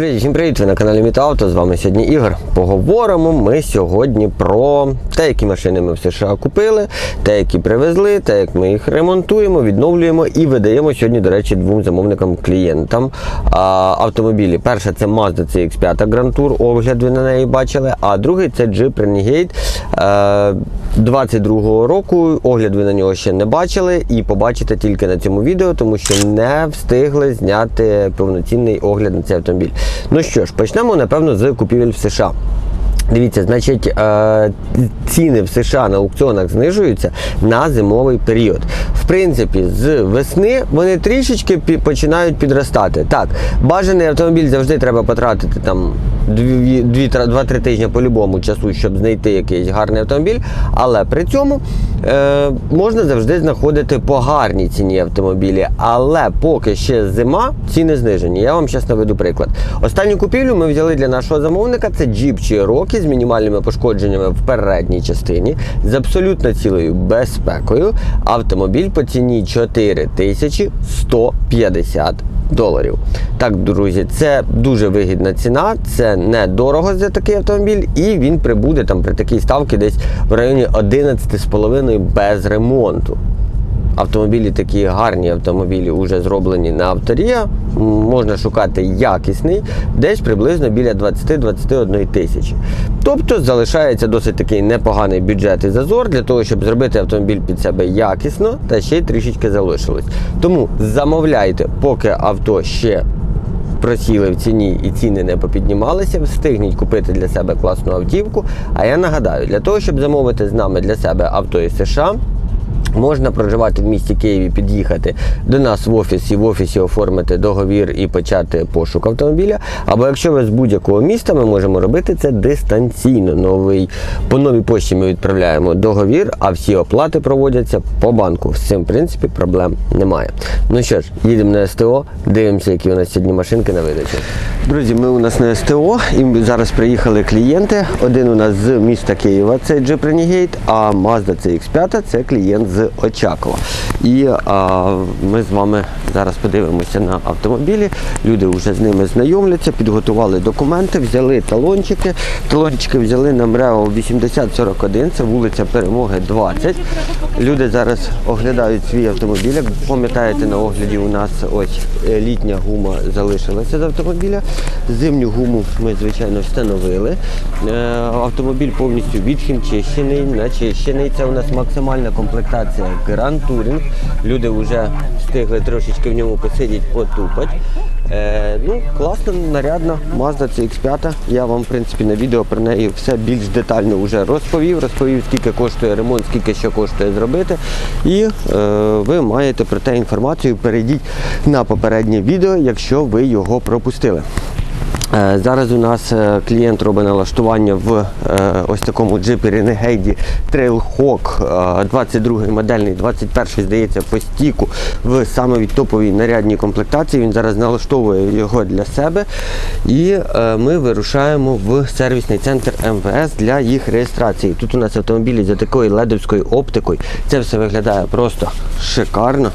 Друзі, всім привіт! Ви на каналі Мітавто. З вами сьогодні Ігор. Поговоримо ми сьогодні про те, які машини ми в США купили, те, які привезли, те, як ми їх ремонтуємо, відновлюємо і видаємо сьогодні, до речі, двом замовникам клієнтам а, автомобілі. Перша це Mazda CX5 Grand Tour, огляд ви на неї бачили, а другий це Jeep Renegade е, 22-го року. Огляд ви на нього ще не бачили і побачите тільки на цьому відео, тому що не встигли зняти повноцінний огляд на цей автомобіль. Ну що ж, почнемо напевно з купівель в США. Дивіться, значить, е, ціни в США на аукціонах знижуються на зимовий період. Принципі, з весни вони трішечки починають підростати. Так, бажаний автомобіль завжди треба потратити там 2-3 тижні по-любому часу, щоб знайти якийсь гарний автомобіль. Але при цьому е, можна завжди знаходити по гарній ціні автомобілі. Але поки ще зима, ціни знижені. Я вам зараз наведу приклад. Останню купівлю ми взяли для нашого замовника. Це Jeep Cherokee з мінімальними пошкодженнями в передній частині, з абсолютно цілою безпекою. Автомобіль по ціні 4150 доларів. Так, друзі, це дуже вигідна ціна, це недорого за такий автомобіль, і він прибуде там при такій ставці десь в районі 11,5 без ремонту. Автомобілі такі гарні автомобілі вже зроблені на авторія. Можна шукати якісний, десь приблизно біля 20-21 тисячі. Тобто залишається досить такий непоганий бюджет і зазор для того, щоб зробити автомобіль під себе якісно та ще й трішечки залишилось. Тому замовляйте, поки авто ще просіли в ціні і ціни не попіднімалися, встигніть купити для себе класну автівку. А я нагадаю, для того, щоб замовити з нами для себе авто із США. Можна проживати в місті Києві, під'їхати до нас в офіс і в офісі оформити договір і почати пошук автомобіля. Або якщо ви з будь-якого міста, ми можемо робити це дистанційно. Новий по новій пошті ми відправляємо договір, а всі оплати проводяться по банку. З цим в принципі проблем немає. Ну що ж, їдемо на СТО, дивимося, які у нас сьогодні машинки на видачу. Друзі, ми у нас на СТО, і зараз приїхали клієнти. Один у нас з міста Києва, це Jeep Renegade, а Mazda CX5 це клієнт з Очакова. І а, ми з вами зараз подивимося на автомобілі. Люди вже з ними знайомляться, підготували документи, взяли талончики. Талончики взяли на МРЕО 8041, це вулиця Перемоги 20. Люди зараз оглядають свій автомобіль. Як пам'ятаєте, на огляді у нас ось е, літня гума залишилася з автомобіля. Зимню гуму ми, звичайно, встановили. Е, Автомобіль повністю відхімчищений, начищений. Це у нас максимальна комплектація Grand Touring. Люди вже встигли трошечки в ньому посидіти, потупати. Е, ну, класна, нарядна Mazda CX5. Я вам, в принципі, на відео про неї все більш детально вже розповів. Розповів, скільки коштує ремонт, скільки що коштує зробити. І е, ви маєте про те інформацію. Перейдіть на попереднє відео, якщо ви його пропустили. Е, Зараз у нас е, клієнт робить налаштування в е, ось такому джипі Renegade Trailhawk е, 22 модельний, 21 здається, по стіку в самій топовій нарядній комплектації. Він зараз налаштовує його для себе. І ми вирушаємо в сервісний центр МВС для їх реєстрації. Тут у нас автомобілі за такою ледовською оптикою. Це все виглядає просто шикарно.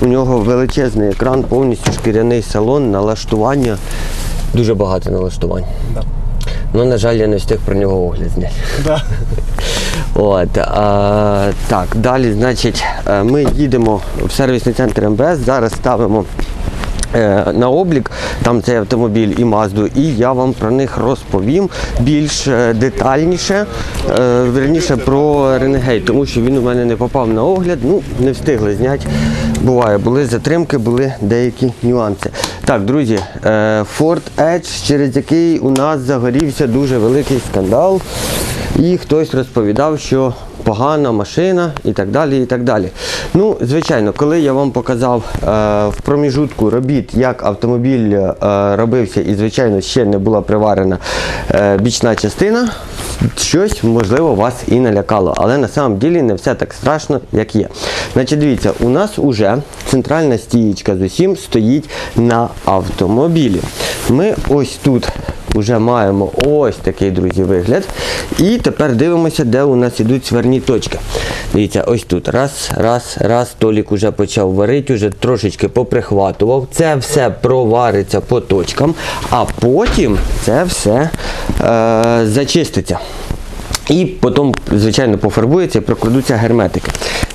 У нього величезний екран, повністю шкіряний салон, налаштування. Дуже багато налаштувань. Ну, на жаль, я не встиг про нього огляд зняти. Да. От, а, так, далі, значить, е, ми їдемо в сервісний центр МВС, зараз ставимо е, на облік там цей автомобіль і Мазду, і я вам про них розповім більш е, детальніше, е, верніше про Renegade, тому що він у мене не попав на огляд, ну, не встигли зняти. Буває, були затримки, були деякі нюанси. Так, друзі, е, Ford Edge, через який у нас загорівся дуже великий скандал. І хтось розповідав, що погана машина і так далі. і так далі. Ну, звичайно, коли я вам показав е, в проміжутку робіт, як автомобіль е, робився, і, звичайно, ще не була приварена е, бічна частина, щось, можливо, вас і налякало. Але на самом ділі не все так страшно, як є. Значить, дивіться, у нас уже центральна стієчка з усім стоїть на автомобілі. Ми ось тут вже маємо ось такий, друзі, вигляд. І тепер дивимося, де у нас ідуть сварні точки. Дивіться, ось тут. Раз, раз, раз. Толік уже почав варити, вже трошечки поприхватував. Це все провариться по точкам, а потім це все е, зачиститься. І потім, звичайно, пофарбується і прокладуться герметики.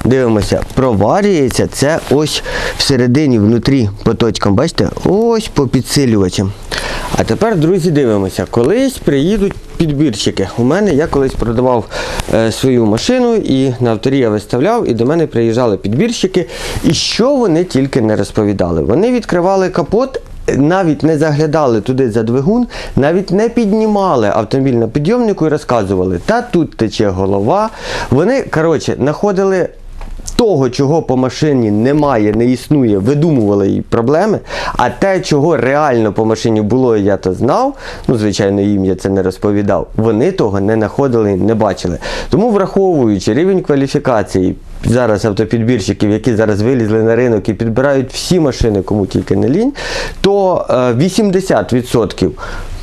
Дивимося, проварюється це ось всередині, внутрі по точкам, бачите, ось по підсилювачам. А тепер, друзі, дивимося, колись приїдуть підбірщики. У мене я колись продавав е, свою машину і на авторі я виставляв, і до мене приїжджали підбірщики. І що вони тільки не розповідали. Вони відкривали капот навіть не заглядали туди за двигун, навіть не піднімали автомобіль на підйомнику і розказували, та тут тече голова. Вони, коротше, знаходили. Того, чого по машині немає, не існує, видумували їй проблеми. А те, чого реально по машині було, я то знав, ну, звичайно, їм я це не розповідав, вони того не знаходили не бачили. Тому, враховуючи рівень кваліфікації зараз автопідбірщиків, які зараз вилізли на ринок і підбирають всі машини, кому тільки не лінь, то е, 80%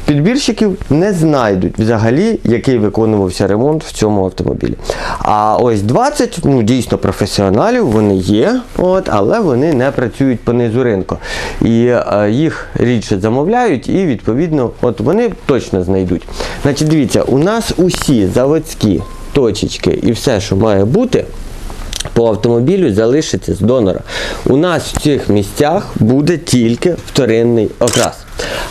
підбірщиків не знайдуть взагалі, який виконувався ремонт в цьому автомобілі. А ось 20, ну дійсно професіоналів, вони є, от, але вони не працюють по низу ринку. І е, їх рідше замовляють, і відповідно, от вони точно знайдуть. Значить, дивіться, у нас усі заводські точечки і все, що має бути по автомобілю залишиться з донора. У нас в цих місцях буде тільки вторинний окрас.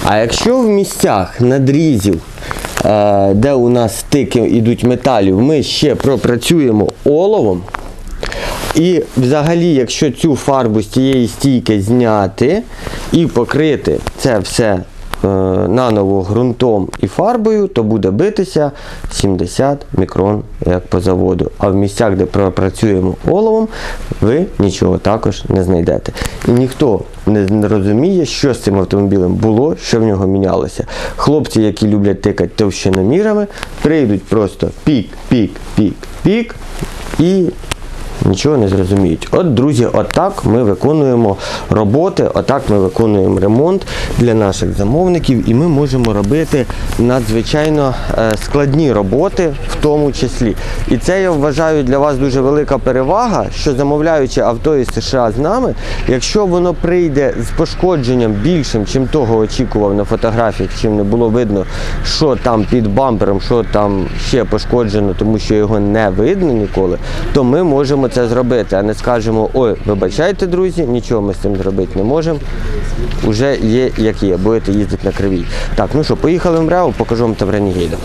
А якщо в місцях надрізів, е, де у нас стики йдуть металів, ми ще пропрацюємо оловом. І взагалі, якщо цю фарбу з цієї стійки зняти і покрити це все наново ґрунтом і фарбою, то буде битися 70 мікрон, як по заводу. А в місцях, де пропрацюємо оловом, ви нічого також не знайдете. І ніхто не не розуміє, що з цим автомобілем було, що в нього мінялося. Хлопці, які люблять тикати товщиномірами, прийдуть просто пік, пік, пік, пік і нічого не зрозуміють. От, друзі, отак ми виконуємо роботи, отак ми виконуємо ремонт для наших замовників, і ми можемо робити надзвичайно е, складні роботи в тому числі. І це я вважаю для вас дуже велика перевага, що замовляючи авто із США з нами, якщо воно прийде з пошкодженням більшим, чим того очікував на фотографіях, чим не було видно, що там під бампером, що там ще пошкоджено, тому що його не видно ніколи, то ми можемо це зробити, а не скажемо, ой, вибачайте, друзі, нічого ми з цим зробити не можемо. Уже є як є, будете їздити на кривій. Так, ну що, поїхали в МРЕО, покажу вам там Ренігейда.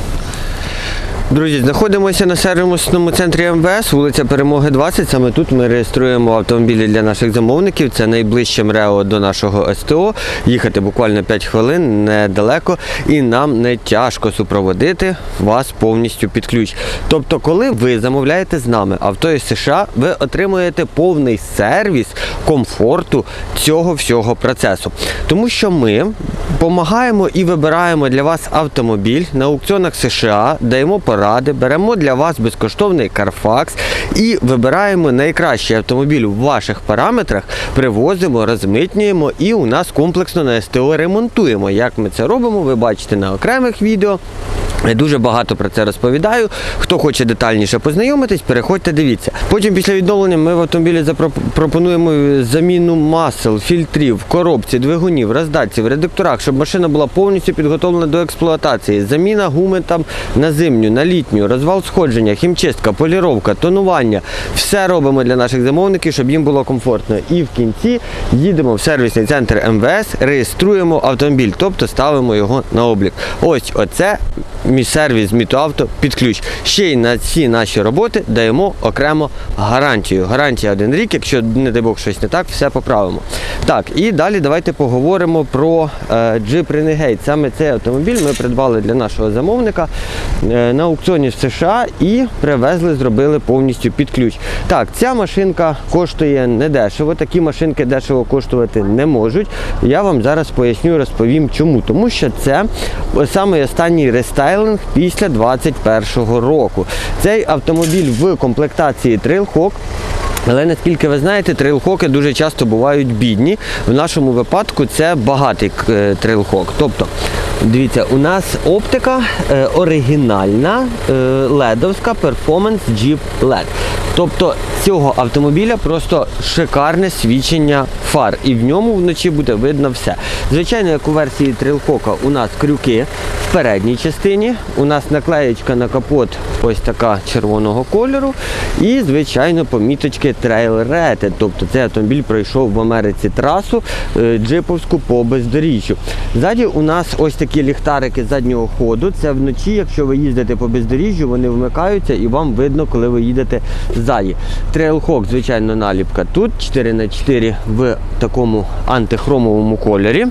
Друзі, знаходимося на сервісному центрі МВС, вулиця Перемоги 20. Саме тут ми реєструємо автомобілі для наших замовників. Це найближче МРЕО до нашого СТО. Їхати буквально 5 хвилин недалеко, і нам не тяжко супроводити вас повністю під ключ. Тобто, коли ви замовляєте з нами авто із США, ви отримуєте повний сервіс комфорту цього всього процесу. Тому що ми допомагаємо і вибираємо для вас автомобіль на аукціонах США, даємо поради, беремо для вас безкоштовний Carfax і вибираємо найкращий автомобіль у ваших параметрах, привозимо, розмитнюємо і у нас комплексно на СТО ремонтуємо. Як ми це робимо, ви бачите на окремих відео. Я дуже багато про це розповідаю. Хто хоче детальніше познайомитись, переходьте, дивіться. Потім після відновлення ми в автомобілі запропонуємо заміну масел, фільтрів, коробці, двигунів, роздатців, редукторах, щоб машина була повністю підготовлена до експлуатації. Заміна гуми там на зимню, на літню, розвал сходження, хімчистка, поліровка, тонування. Все робимо для наших замовників, щоб їм було комфортно. І в кінці їдемо в сервісний центр МВС, реєструємо автомобіль, тобто ставимо його на облік. Ось оце мій сервіс Мітоавто під ключ. Ще й на ці наші роботи даємо окремо гарантію. Гарантія один рік, якщо, не дай Бог, щось не так, все поправимо. Так, і далі давайте поговоримо про е, Jeep Renegade. Саме цей автомобіль ми придбали для нашого замовника е, на аукціоні в США і привезли, зробили повністю під ключ. Так, ця машинка коштує недешево. Такі машинки дешево коштувати не можуть. Я вам зараз поясню, розповім чому. Тому що це саме останній рестайлинг після 2021 року. Цей автомобіль в комплектації Trailhawk Але наскільки ви знаєте, трейлхоки дуже часто бувають бідні. В нашому випадку це багатий е, трейлхок. Тобто, дивіться, у нас оптика е, оригінальна е, ледовська Performance Jeep LED. Тобто цього автомобіля просто шикарне свідчення фар, і в ньому вночі буде видно все. Звичайно, як у версії Trailhawk у нас крюки в передній частині, у нас наклеєчка на капот ось така червоного кольору, і, звичайно, поміточки Trail Rated, тобто цей автомобіль пройшов в Америці трасу е, джиповську по бездоріжжю. Ззаді у нас ось такі ліхтарики заднього ходу. Це вночі, якщо ви їздите по бездоріжжю, вони вмикаються і вам видно, коли ви їдете ззаді. Trailhawk, звичайно, наліпка тут 4х4 в такому антихромовому кольорі.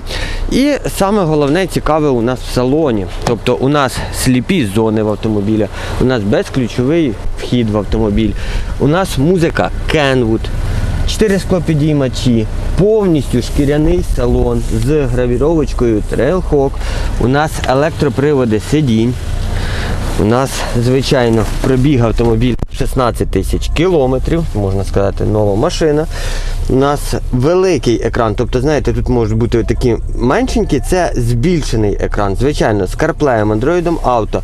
І саме головне цікаве у нас в салоні. Тобто у нас сліпі зони в автомобілі, у нас безключовий вхід в автомобіль, у нас музика Kenwood, 4 склопідіймачі, повністю шкіряний салон з гравіровочкою Trailhawk, у нас електроприводи сидінь. У нас, звичайно, пробіг автомобіль 16 тисяч кілометрів, можна сказати, нова машина. У нас великий екран, тобто, знаєте, тут можуть бути такі меншенькі, це збільшений екран. Звичайно, з CarPlay, Android Auto.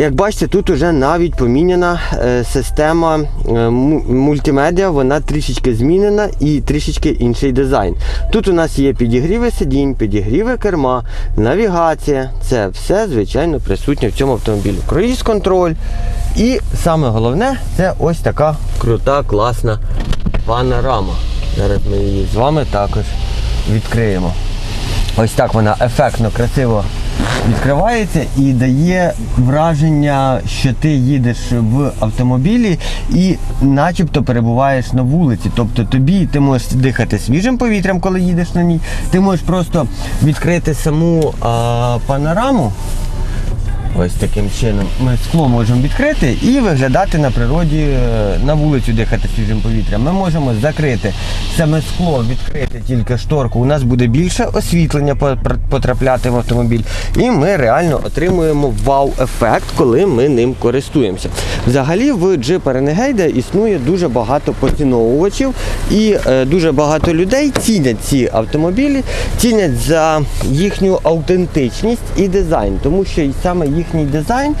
Як бачите, тут вже навіть поміняна е, система е, мультимедіа, вона трішечки змінена і трішечки інший дизайн. Тут у нас є підігріви сидінь, підігріви керма, навігація. Це все, звичайно, присутнє в цьому автомобілі. Круїз контроль. І саме головне, це ось така крута, класна панорама. Зараз ми її з вами також відкриємо. Ось так вона ефектно, красиво відкривається і дає враження, що ти їдеш в автомобілі і начебто перебуваєш на вулиці. Тобто тобі ти можеш дихати свіжим повітрям, коли їдеш на ній. Ти можеш просто відкрити саму а, панораму. Ось таким чином ми скло можемо відкрити і виглядати на природі, е, на вулицю дихати свіжим повітрям. Ми можемо закрити саме скло, відкрити тільки шторку. У нас буде більше освітлення потрапляти в автомобіль, і ми реально отримуємо вау-ефект, коли ми ним користуємося. Взагалі в Jeep Renegade існує дуже багато поціновувачів і е, дуже багато людей цінять ці автомобілі, цінять за їхню аутентичність і дизайн, тому що саме їхній дизайн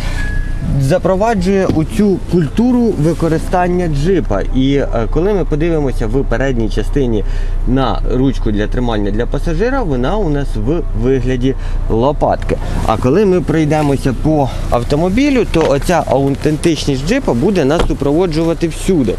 запроваджує у цю культуру використання джипа. І е, коли ми подивимося в передній частині на ручку для тримання для пасажира, вона у нас в вигляді лопатки. А коли ми пройдемося по автомобілю, то оця аутентичність джипа буде нас супроводжувати всюди.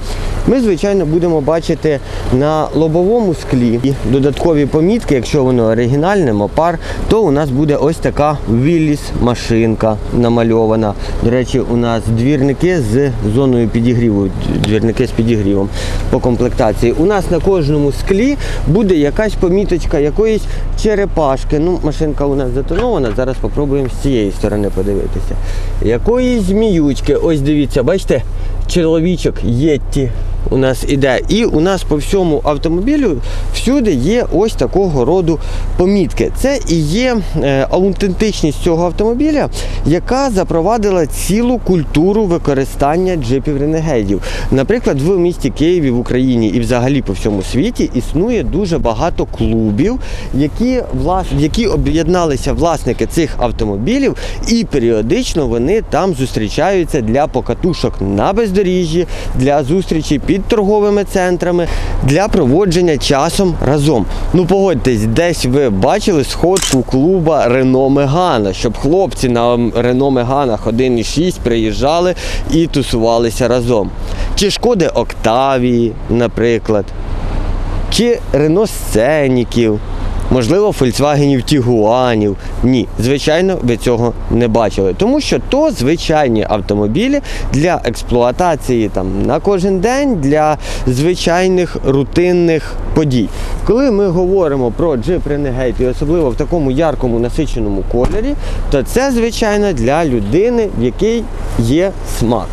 Ми, звичайно, будемо бачити на лобовому склі додаткові помітки, якщо воно оригінальне, мопар, то у нас буде ось така Willys машинка намальована. До речі, у нас двірники з зоною підігріву, двірники з підігрівом по комплектації. У нас на кожному склі буде якась поміточка якоїсь черепашки. Ну, машинка у нас затонована. Зараз спробуємо з цієї сторони подивитися. Якоїсь зміючки. Ось дивіться, бачите, чоловічок Єтті у нас іде. І у нас по всьому автомобілю всюди є ось такого роду помітки. Це і є е, аутентичність цього автомобіля, яка запровадила цілу культуру використання джипів ренегейдів. Наприклад, в місті Києві в Україні і взагалі по всьому світі існує дуже багато клубів, які влас... які об'єдналися власники цих автомобілів, і періодично вони там зустрічаються для покатушок на бездоріжжі, для зустрічі під торговими центрами, для проводження часом разом. Ну погодьтесь, десь ви бачили сходку клуба Рено Мегана, щоб хлопці на Рено Меганах 1.6 приїжджали і тусувалися разом. Чи шкоди Октавії, наприклад, чи Рено Сценіків. Можливо, Фольксвагенів Тігуанів. Ні, звичайно, ви цього не бачили. Тому що то звичайні автомобілі для експлуатації там на кожен день для звичайних рутинних подій. Коли ми говоримо про Jeep Renegade, і особливо в такому яркому насиченому кольорі, то це, звичайно, для людини, в якій є смак.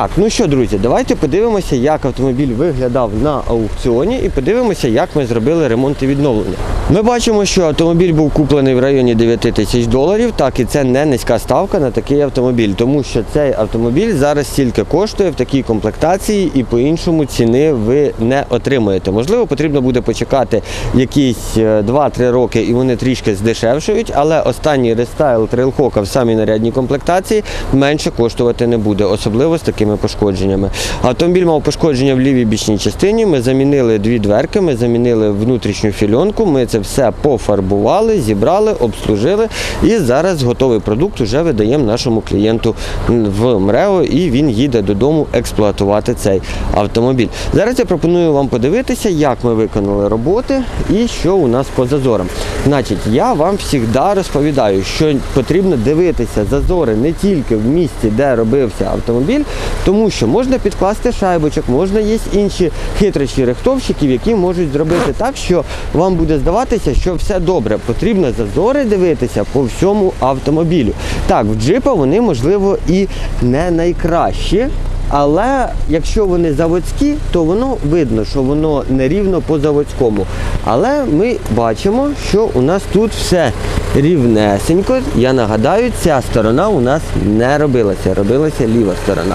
Так, ну що, друзі, давайте подивимося, як автомобіль виглядав на аукціоні, і подивимося, як ми зробили ремонт і відновлення. Ми бачимо, що автомобіль був куплений в районі 9 тисяч доларів. Так, і це не низька ставка на такий автомобіль, тому що цей автомобіль зараз стільки коштує в такій комплектації, і по-іншому ціни ви не отримаєте. Можливо, потрібно буде почекати якісь е, 2-3 роки, і вони трішки здешевшують, але останній рестайл трейлхока в самій нарядній комплектації менше коштувати не буде, особливо з такими пошкодженнями. Автомобіль мав пошкодження в лівій бічній частині. Ми замінили дві дверки, ми замінили внутрішню фільонку. Ми це все пофарбували, зібрали, обслужили. І зараз готовий продукт вже видаємо нашому клієнту в МРЕО, і він їде додому експлуатувати цей автомобіль. Зараз я пропоную вам подивитися, як ми виконали роботи і що у нас по зазорам. Значить, я вам завжди розповідаю, що потрібно дивитися зазори не тільки в місці, де робився автомобіль, тому що можна підкласти шайбочок, можна є інші хитрощі рихтовщиків, які можуть зробити так, що вам буде здаватися, що все добре. Потрібно зазори дивитися по всьому автомобілю. Так, в джипа вони можливо і не найкращі. Але якщо вони заводські, то воно видно, що воно нерівно по заводському. Але ми бачимо, що у нас тут все рівнесенько. Я нагадаю, ця сторона у нас не робилася, робилася ліва сторона.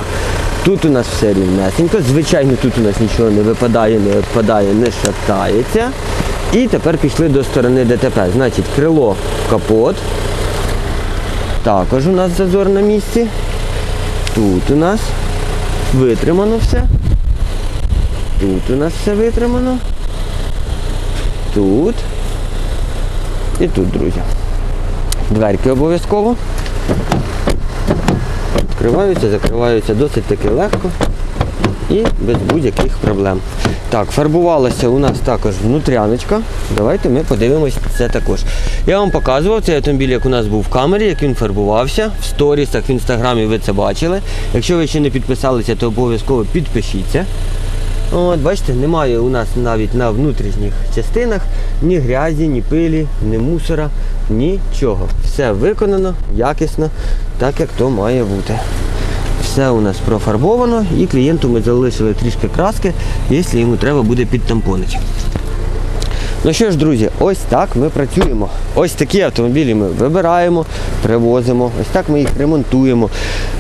Тут у нас все рівнесенько. Звичайно, тут у нас нічого не випадає, не відпадає, не шатається. І тепер пішли до сторони ДТП. Значить, крило капот. Також у нас зазор на місці. Тут у нас витримано все. Тут у нас все витримано. Тут. І тут, друзі. Дверки обов'язково. Відкриваються, закриваються досить таки легко і без будь-яких проблем. Так, фарбувалася у нас також внутряночка. Давайте ми подивимось це також. Я вам показував цей автомобіль, як у нас був в камері, як він фарбувався. В сторісах, в інстаграмі ви це бачили. Якщо ви ще не підписалися, то обов'язково підпишіться. От, бачите, немає у нас навіть на внутрішніх частинах ні грязі, ні пилі, ні мусора, нічого. Все виконано, якісно, так як то має бути. Все у нас профарбовано і клієнту ми залишили трішки краски, якщо йому треба буде підтампонити. Ну що ж, друзі, ось так ми працюємо. Ось такі автомобілі ми вибираємо, привозимо, ось так ми їх ремонтуємо.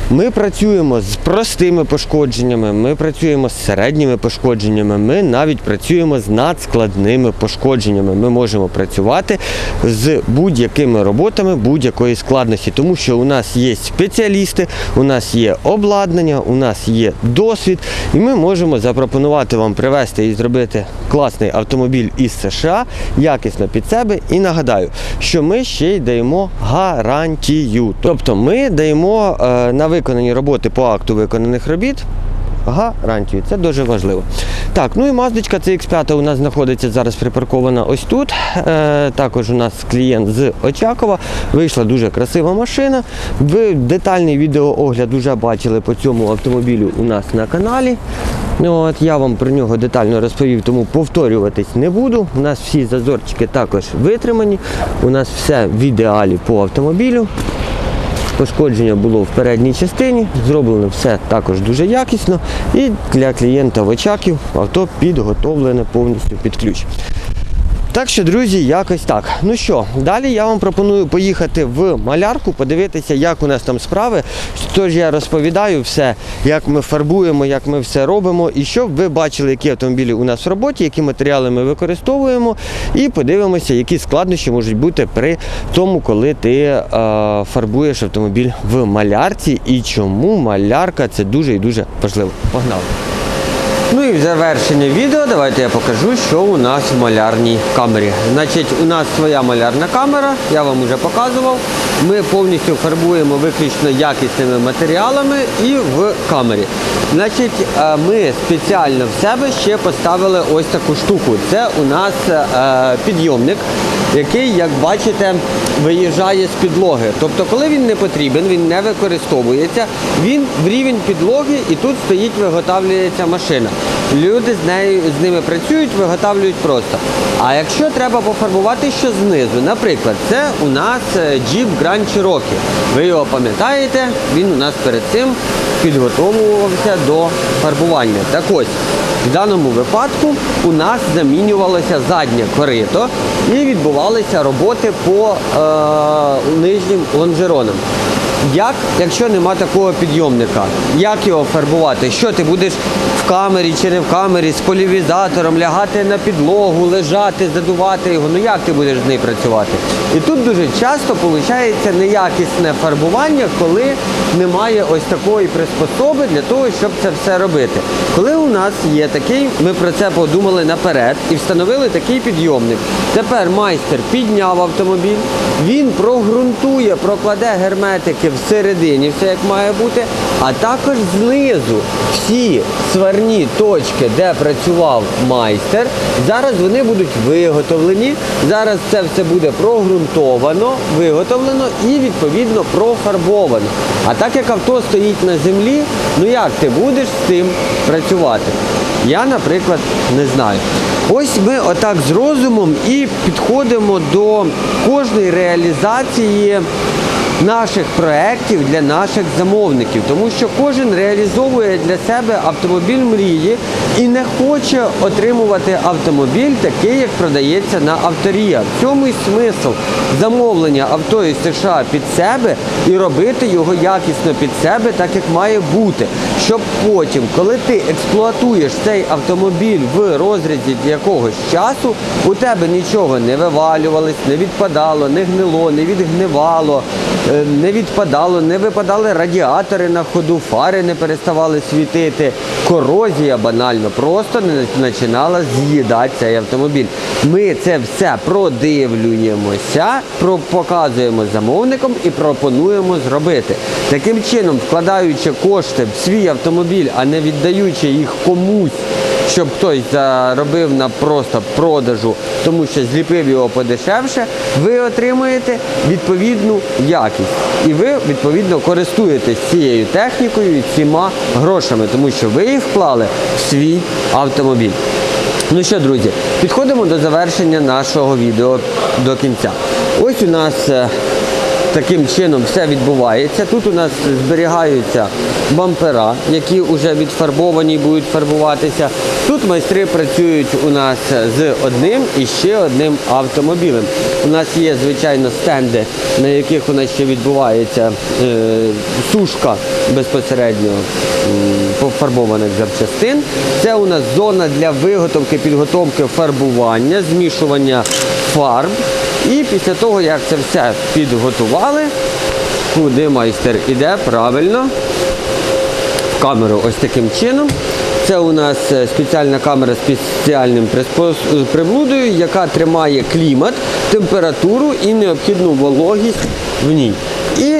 Ми працюємо з простими пошкодженнями, ми працюємо з середніми пошкодженнями, ми навіть працюємо з надскладними пошкодженнями. Ми можемо працювати з будь-якими роботами будь-якої складності, тому що у нас є спеціалісти, у нас є обладнання, у нас є досвід, і ми можемо запропонувати вам привезти і зробити класний автомобіль із США якісно під себе. І нагадаю, що ми ще й даємо гарантію. Тобто ми даємо е, на виконані роботи по акту виконаних робіт. Гарантію, це дуже важливо. Так, ну і маздочка CX5 у нас знаходиться зараз припаркована ось тут. Е, також у нас клієнт з Очакова. Вийшла дуже красива машина. Ви детальний відеоогляд вже бачили по цьому автомобілю у нас на каналі. Ну, От, я вам про нього детально розповів, тому повторюватись не буду. У нас всі зазорчики також витримані. У нас все в ідеалі по автомобілю. Пошкодження було в передній частині, зроблено все також дуже якісно. І для клієнта в очаків авто підготовлене повністю під ключ. Так що, друзі, якось так. Ну що, далі я вам пропоную поїхати в малярку, подивитися, як у нас там справи. Тож я розповідаю все, як ми фарбуємо, як ми все робимо, і щоб ви бачили, які автомобілі у нас в роботі, які матеріали ми використовуємо, і подивимося, які складнощі можуть бути при тому, коли ти е, фарбуєш автомобіль в малярці, і чому малярка це дуже і дуже важливо. Погнали! Ну і в завершення відео давайте я покажу, що у нас в малярній камері. Значить, у нас своя малярна камера, я вам вже показував. Ми повністю фарбуємо виключно якісними матеріалами і в камері. Значить, е, ми спеціально в себе ще поставили ось таку штуку. Це у нас е, підйомник, який, як бачите, виїжджає з підлоги. Тобто, коли він не потрібен, він не використовується, він в рівень підлоги і тут стоїть, виготовлюється машина. Люди з нею з ними працюють, виготовлюють просто. А якщо треба пофарбувати що знизу, наприклад, це у нас е, Jeep Grand Cherokee. Ви його пам'ятаєте, він у нас перед цим підготовувався до фарбування. Так ось, В даному випадку у нас замінювалося заднє корито і відбувалися роботи по е, нижнім лонжеронам. Як, якщо нема такого підйомника, як його фарбувати? Що ти будеш в камері чи не в камері з полівізатором лягати на підлогу, лежати, задувати його? Ну як ти будеш з нею працювати? І тут дуже часто виходить неякісне фарбування, коли немає ось такої приспособи для того, щоб це все робити. Коли у нас є такий, ми про це подумали наперед і встановили такий підйомник. Тепер майстер підняв автомобіль, він прогрунтує, прокладе герметики всередині, все як має бути, а також знизу всі сварні точки, де працював майстер, зараз вони будуть виготовлені. Зараз це все буде прогрунтовано, виготовлено і відповідно профарбовано. А так як авто стоїть на землі, ну як ти будеш з цим працювати? Я, наприклад, не знаю. Ось ми отак з розумом і підходимо до кожної реалізації наших проєктів для наших замовників, тому що кожен реалізовує для себе автомобіль мрії і не хоче отримувати автомобіль такий, як продається на авторія. В цьому і смисл замовлення авто із США під себе і робити його якісно під себе, так як має бути. Щоб потім, коли ти експлуатуєш цей автомобіль в розрізі якогось часу, у тебе нічого не вивалювалось, не відпадало, не гнило, не відгнивало, не відпадало, не випадали радіатори на ходу, фари не переставали світити. Корозія банально просто не починала з'їдати цей автомобіль. Ми це все продивлюємося, про- показуємо замовникам і пропонуємо зробити. Таким чином, вкладаючи кошти в свій автомобіль, а не віддаючи їх комусь, щоб хтось заробив на просто продажу, тому що зліпив його подешевше, ви отримуєте відповідну якість. І ви відповідно користуєтесь цією технікою і цими грошами, тому що ви їх вклали в свій автомобіль. Ну що, друзі, підходимо до завершення нашого відео до кінця. Ось у нас е, таким чином все відбувається. Тут у нас зберігаються бампера, які вже відфарбовані будуть фарбуватися. Тут майстри працюють у нас з одним і ще одним автомобілем. У нас є, звичайно, стенди, на яких у нас ще відбувається е, сушка безпосередньо пофарбованих запчастин. Це у нас зона для виготовки, підготовки фарбування, змішування фарб. І після того, як це все підготували, куди майстер іде правильно, камеру ось таким чином. Це у нас е, спеціальна камера з спеціальним приблудою, яка тримає клімат, температуру і необхідну вологість в ній. І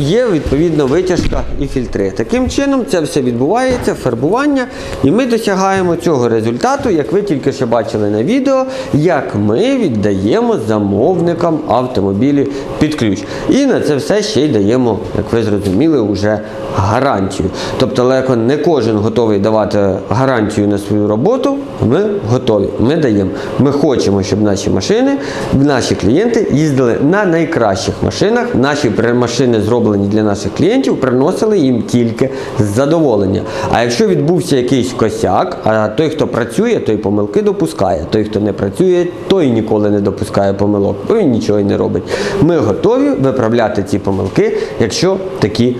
є відповідно витяжка і фільтри. Таким чином це все відбувається, фарбування, і ми досягаємо цього результату, як ви тільки що бачили на відео, як ми віддаємо замовникам автомобілі під ключ. І на це все ще й даємо, як ви зрозуміли, вже гарантію. Тобто, далеко не кожен готовий давати гарантію на свою роботу. Ми готові. Ми даємо. Ми хочемо, щоб наші машини, наші клієнти їздили на найкращих машинах. Наші при- машини, зроблені для наших клієнтів, приносили їм тільки задоволення. А якщо відбувся якийсь косяк, а той, хто працює, той помилки допускає. Той, хто не працює, той ніколи не допускає помилок, бо він нічого й не робить. Ми готові виправляти ці помилки, якщо такі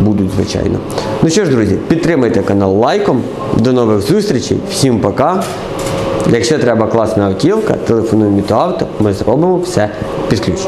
будуть, звичайно. Ну що ж, друзі, підтримайте канал лайком. До нових зустрічей. Всім пока. Якщо треба класна автівка, телефонуй Мітоавто, ми зробимо все під ключ.